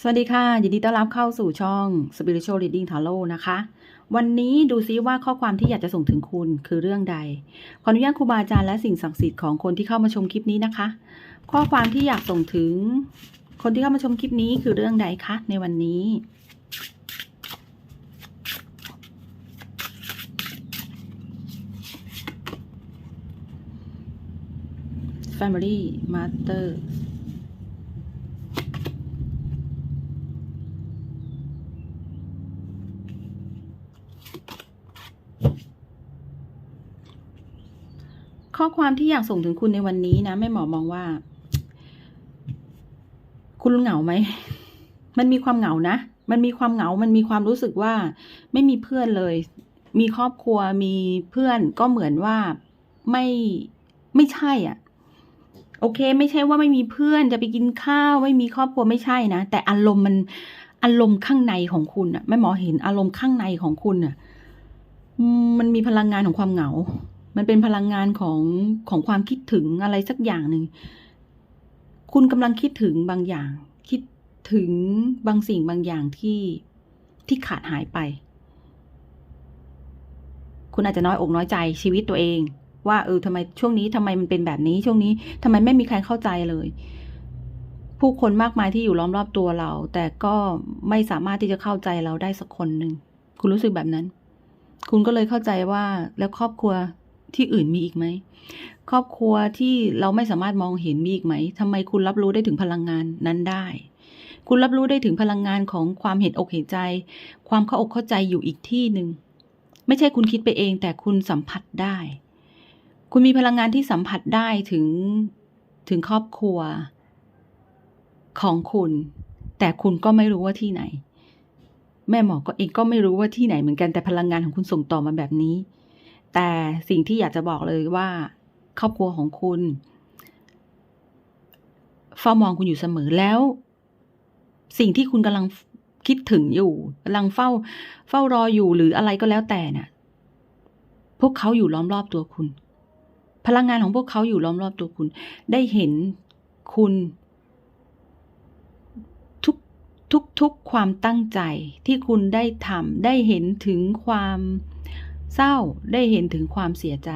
สวัสดีค่ะ ยินดีต้อนรับเข้าสู่ช่อง Spiritual Reading Tarot นะคะ วันนี้ดูซิว่าข้อความที่อยากจะส่งถึงคุณคือเรื่องใด ขออนุญาตครูบาอาจารย์และสิ่งศักดิ์สิทธิ์ของคนที่เข้ามาชมคลิปนี้นะคะ ข้อความที่อยากส่งถึง คนที่เข้ามาชมคลิปนี้คือเรื่องใดคะในวันนี้ Family Matter ข้อความที่อยากส่งถึงคุณในวันนี้นะแม่หมอมองว่า คุณเหงาไหม มันมีความเหงานะ มันมีความเหงา มันมีความรู้สึกว่า ไม่มีเพื่อนเลย มีครอบครัวมีเพื่อนก็เหมือนว่าไม่ไม่ใช่อะ โอเค ไม่ใช่ว่าไม่มีเพื่อนจะไปกินข้าว ไม่มีครอบครัวไม่ใช่นะ แต่อารมณ์มันอารมณ์ข้างในของคุณอะแม่หมอเห็นอารมณ์ข้างในของคุณอะมันมีพลังงานของความเหงา มันเป็นพลังงานของของความคิดถึงอะไรสักอย่างหนึ่ง คุณกำลังคิดถึงบางอย่าง คิดถึงบางสิ่งบางอย่างที่ที่ขาดหายไป คุณอาจจะน้อยอกน้อยใจชีวิตตัวเอง ว่าเออทำไมช่วงนี้ทำไมมันเป็นแบบนี้ ช่วงนี้ทำไมไม่มีใครเข้าใจเลย ผู้คนมากมายที่อยู่ล้อมรอบตัวเรา แต่ก็ไม่สามารถที่จะเข้าใจเราได้สักคนหนึ่ง คุณรู้สึกแบบนั้น คุณก็เลยเข้าใจว่าแล้วครอบครัว ที่อื่นมีอีกไหม ครอบครัวที่เราไม่สามารถมองเห็นมีอีกไหมทำไมคุณรับรู้ได้ถึงพลังงานนั้นได้ คุณรับรู้ได้ถึงพลังงานของความเห็นอกเห็นใจ ความเข้าอกเข้าใจอยู่อีกที่หนึ่งไม่ใช่คุณคิดไปเอง แต่คุณสัมผัสได้ คุณมีพลังงานที่สัมผัสได้ถึงถึงครอบครัว ของคุณ แต่คุณก็ไม่รู้ว่าที่ไหน แม่หมอก็เองก็ไม่รู้ว่าที่ไหนเหมือนกันแต่พลังงานของคุณส่งต่อมาแบบนี้ แต่สิ่งที่อยากจะบอกเลยว่าครอบครัวของคุณเฝ้ามองคุณอยู่เสมอแล้ว สิ่งที่คุณกำลังคิดถึงอยู่กำลังเฝ้า เฝ้ารออยู่หรืออะไรก็แล้วแต่เนี่ยพวกเขาอยู่ล้อมรอบตัวคุณ พลังงานของพวกเขาอยู่ล้อมรอบตัวคุณ ได้เห็นคุณ ทุกทุกทุกความตั้งใจที่คุณได้ทำได้เห็นถึงความ เศร้าได้เห็นถึงความเสียใจ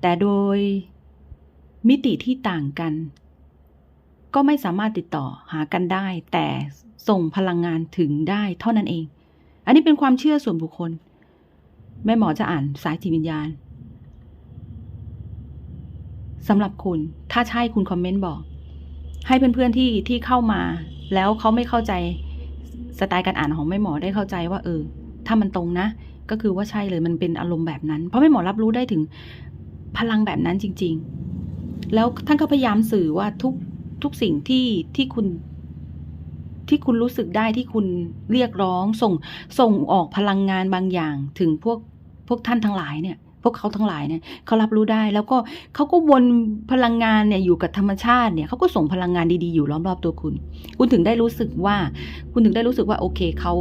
แต่โดยมิติที่ต่างกัน ก็ไม่สามารถติดต่อหากันได้ แต่ส่งพลังงานถึงได้เท่านั้นเอง อันนี้เป็นความเชื่อส่วนบุคคล แม่หมอจะอ่านสายจิตวิญญาณสำหรับคุณ ถ้าใช่คุณคอมเมนต์บอก ให้เพื่อนๆที่ที่เข้ามา แล้วเขาไม่เข้าใจสไตล์การอ่านของแม่หมอได้เข้าใจว่า เออ ถ้ามันตรงนะ ก็คือว่าใช่เลยมันเป็นอารมณ์แบบนั้น เพราะแม่หมอรับรู้ได้ถึงพลังแบบนั้นจริง ๆ แล้วท่านก็พยายามสื่อว่าทุกทุกสิ่งที่ที่คุณที่คุณรู้สึกได้ที่คุณเรียกร้องส่งส่งออกพลังงานบางอย่างถึงพวกพวกท่านทั้งหลายเนี่ย พวกเขาทั้งหลายเนี่ยเขารับรู้ได้ แล้วก็เขาก็วนพลังงานเนี่ยอยู่กับธรรมชาติเนี่ยเขาก็ส่งพลังงานดีๆอยู่ล้อมรอบตัวคุณ คุณถึงได้รู้สึกว่า คุณถึงได้รู้สึกว่าโอเคเขา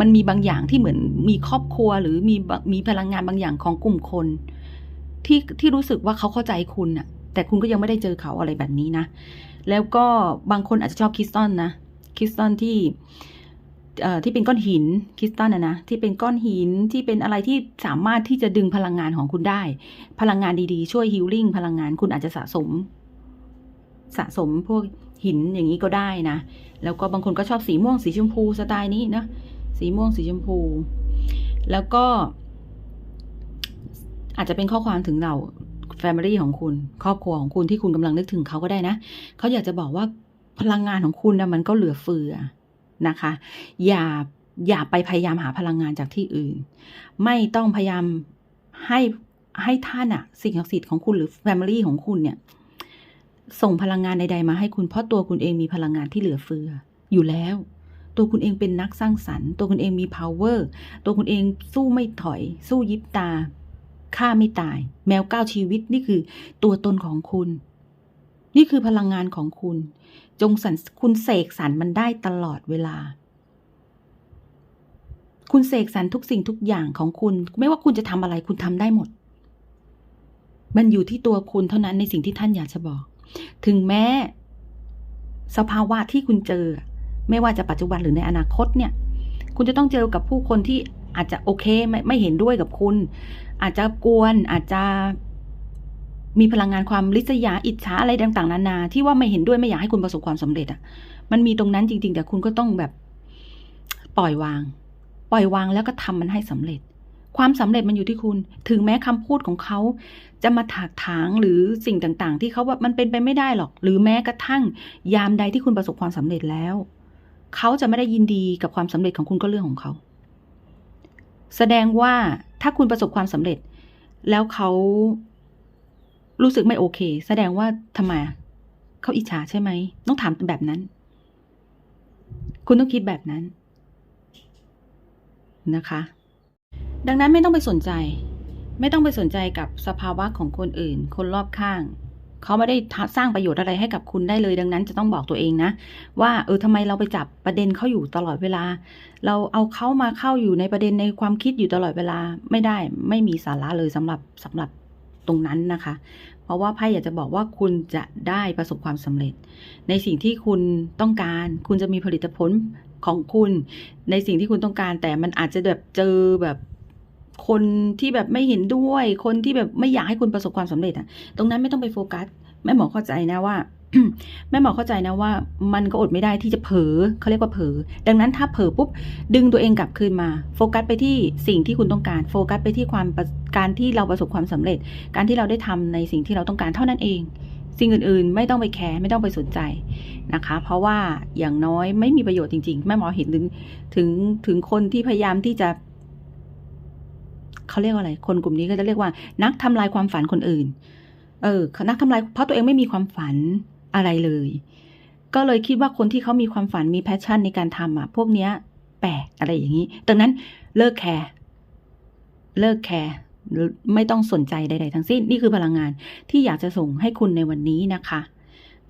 มันมีบางอย่างที่เหมือนมีครอบครัวหรือมีมีพลังงานบางอย่างของกลุ่มคน ที่ที่รู้สึกว่าเขาเข้าใจคุณอะแต่คุณก็ยังไม่ได้เจอเขาอะไรแบบนี้นะ แล้วก็บางคนอาจจะชอบคิสตัลนะคิสตัลที่ ที่เป็นก้อนหินคริสตัลนะนะที่เป็นก้อนหินที่เป็นอะไรที่สามารถที่จะดึงพลังงานของคุณได้ พลังงานดีๆ ช่วยฮิลลิ่งพลังงานคุณอาจจะสะสม สะสมพวกหินอย่างนี้ก็ได้นะ แล้วก็บางคนก็ชอบสีม่วงสีชมพูสไตล์นี้นะสีม่วงสีชมพู แล้วก็ อาจจะเป็นข้อความถึงเรา Family ของคุณครอบครัวของคุณที่คุณกำลังนึกถึงเขาก็ได้นะเขาอยากจะบอกว่าพลังงานของคุณนะมันก็เหลือเฟือ นะคะ อย่าอย่าไปพยายามหาพลังงานจากที่อื่น ไม่ต้องพยายามให้ให้ท่านอะสิ่งศักดิ์สิทธิ์ของคุณหรือ Family ของคุณเนี่ย ส่งพลังงานใดๆมาให้คุณเพราะตัวคุณเองมีพลังงานที่เหลือเฟือ อยู่แล้ว ตัวคุณเองเป็นนักสร้างสรรค์ ตัวคุณเองมี power ตัวคุณเองสู้ไม่ถอย สู้ยิบตาฆ่าไม่ตาย แมวก้าวชีวิตนี่คือตัวตนของคุณ นี่คือพลังงานของคุณ จงสรรคุณเสกสรรมันได้ตลอดเวลา คุณเสกสรรทุกสิ่งทุกอย่างของคุณ ไม่ว่าคุณจะทำอะไรคุณทำได้หมด มันอยู่ที่ตัวคุณเท่านั้นในสิ่งที่ท่านอยากจะบอก ถึงแม้ สภาวะที่คุณเจอ ไม่ว่าจะปัจจุบันหรือในอนาคตเนี่ย คุณจะต้องเจอกับผู้คนที่อาจจะโอเคไม่ไม่เห็นด้วยกับคุณ อาจจะกวนอาจจะ มีพลังงานความริษยาอิจฉาอะไรต่างๆนานา ที่ว่าไม่เห็นด้วยไม่อยากให้คุณประสบความสำเร็จอะ มันมีตรงนั้นจริง ๆ แต่คุณก็ต้องแบบ ปล่อยวาง ปล่อยวางแล้วก็ทำมันให้สำเร็จ ความสำเร็จมันอยู่ที่คุณ ถึงแม้คำพูดของเขาจะมาถากถางหรือสิ่งต่าง ๆ ที่เขาว่ามันเป็นไปไม่ได้หรอก หรือแม้กระทั่ง ยามใดที่คุณประสบความสำเร็จแล้ว เขาจะไม่ได้ยินดีกับความสำเร็จของคุณก็เรื่องของเขา แสดงว่าถ้าคุณประสบความสำเร็จ แล้วเขา รู้สึกไม่โอเค แสดงว่าทำไมเขาอิจฉาใช่ไหม ต้องถามแบบนั้น คุณต้องคิดแบบนั้นนะคะ ดังนั้นไม่ต้องไปสนใจ ไม่ต้องไปสนใจกับสภาวะของคนอื่น คนรอบข้าง เขาไม่ได้สร้างประโยชน์อะไรให้กับคุณได้เลย ดังนั้นจะต้องบอกตัวเองนะ ว่าเออทำไมเราไปจับประเด็นเขาอยู่ตลอดเวลา เราเอาเขามาเข้าอยู่ในประเด็นในความคิดอยู่ตลอดเวลาไม่ได้ ไม่มีสาระเลยสำหรับสำหรับ ตรงนั้นนะคะ เพราะว่าไพ่อยากจะบอกว่าคุณจะได้ประสบความสำเร็จ ในสิ่งที่คุณต้องการ คุณจะมีผลิตผลของคุณ ในสิ่งที่คุณต้องการ แต่มันอาจจะแบบเจอแบบคนที่แบบไม่เห็นด้วย คนที่แบบไม่อยากให้คุณประสบความสำเร็จอะตรงนั้นไม่ต้องไปโฟกัสแม่หมอเข้าใจนะว่า แม่หมอเข้าใจนะว่า มันก็อดไม่ได้ที่จะเผลอเขาเรียกว่าเผลอดังนั้นถ้าเผลอปุ๊บดึงตัวเองกลับคืนมา โฟกัสไปที่สิ่งที่คุณต้องการโฟกัสไปที่ความการที่เราประสบความสำเร็จ การที่เราได้ทำในสิ่งที่เราต้องการเท่านั้นเองสิ่งอื่นๆ ไม่ต้องไปแคร์ไม่ต้องไปสนใจนะคะ เพราะว่าอย่างน้อยไม่มีประโยชน์จริงๆ แม่หมอเห็นถึงถึงถึงคนที่พยายามที่จะเขาเรียกว่าอะไร คนกลุ่มนี้ก็จะเรียกว่า นักทำลายความฝันคนอื่น เออนักทำลายเพราะตัวเองไม่มีความฝัน อะไรเลย ก็เลยคิดว่าคนที่เขามีความฝันมีแพชชั่นในการทำอะ พวกเนี้ย แปลกอะไรอย่างนี้ดังนั้นเลิกแคร์เลิกแคร์ไม่ต้องสนใจใด ๆ ทั้งสิ้น นี่คือพลังงานที่อยากจะส่งให้คุณในวันนี้นะคะ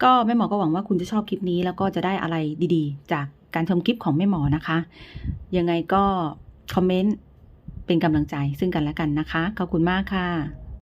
ก็แม่หมอก็หวังว่าคุณจะชอบคลิปนี้ แล้วก็จะได้อะไรดีๆ จากการชมคลิปของแม่หมอนะคะ ยังไงก็คอมเมนต์เป็นกำลังใจซึ่งกันและกันนะคะ ขอบคุณมากค่ะ